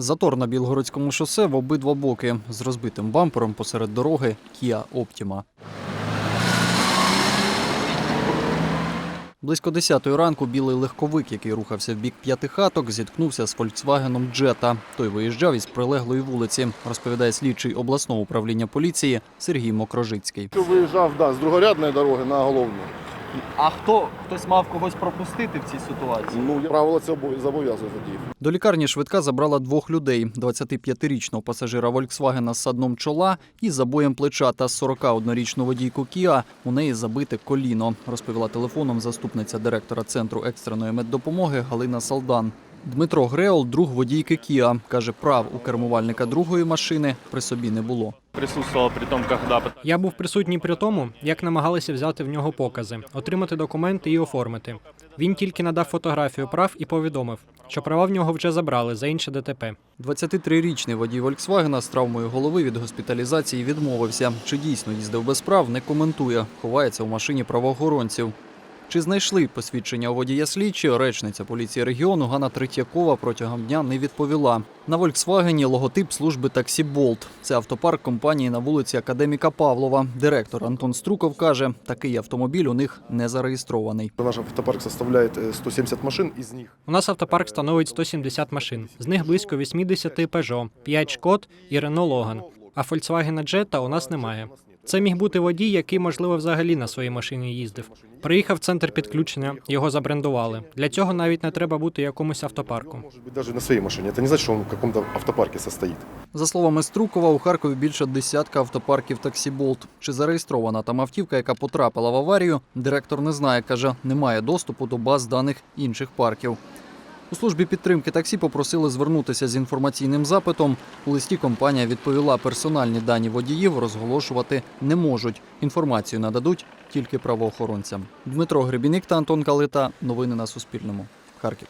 Затор на Білгородському шосе в обидва боки з розбитим бампером посеред дороги Kia Optima. Близько 10 ранку білий легковик, який рухався в бік п'ятихаток, зіткнувся з Фольксвагеном Джета. Той виїжджав із прилеглої вулиці, розповідає слідчий обласного управління поліції Сергій Мокрожицький. Виїжджав да, з другорядної дороги на головну. А хто хтось мав когось пропустити в цій ситуації? Ну, правило це зобов'язує водіїв. До лікарні швидка забрала двох людей: 25-річного пасажира Вольксвагена з садном чола і забоєм плеча та 41-річну водійку Кіа. У неї забите коліно, розповіла телефоном заступниця директора центру екстреної меддопомоги Галина Салдан. Дмитро Греол, друг водійки Кіа, каже, прав у кермувальника другої машини при собі не було. Присутствовал при том, когда Я був присутній при тому, як намагалися взяти в нього покази, отримати документи і оформити. Він тільки надав фотографію прав і повідомив, що права в нього вже забрали за інше ДТП. 23-річний водій Вольксвагена з травмою голови від госпіталізації відмовився. Чи дійсно їздив без прав, не коментує. Ховається у машині правоохоронців. Чи знайшли посвідчення у водія слідчі, речниця поліції регіону Ганна Третьякова протягом дня не відповіла. На Вольксвагені логотип служби таксі Болт. Це автопарк компанії на вулиці Академіка Павлова. Директор Антон Струков каже, такий автомобіль у них не зареєстрований. Наш автопарк составляет э, 170 машин, из них У нас автопарк становить 170 машин, з них близько 80 Peugeot, 5 Шкод і Renault Logan. А Volkswagen Jetta у нас немає. Це міг бути водій, який, можливо, взагалі на своїй машині їздив. Приїхав в центр підключення, його забрендували. Для цього навіть не треба бути якомусь автопарку. может быть даже на своей машине. Это не значит, что он в каком-то автопарке состоит. За словами Струкова, у Харкові більше десятка автопарків таксі Болт. Чи зареєстрована там автівка, яка потрапила в аварію, директор не знає. каже, немає доступу до баз даних інших парків. У службі підтримки таксі попросили звернутися з інформаційним запитом. У листі компанія відповіла, персональні дані водіїв розголошувати не можуть. Інформацію нададуть тільки правоохоронцям. Дмитро Гребіник та Антон Калита. Новини на Суспільному. Харків.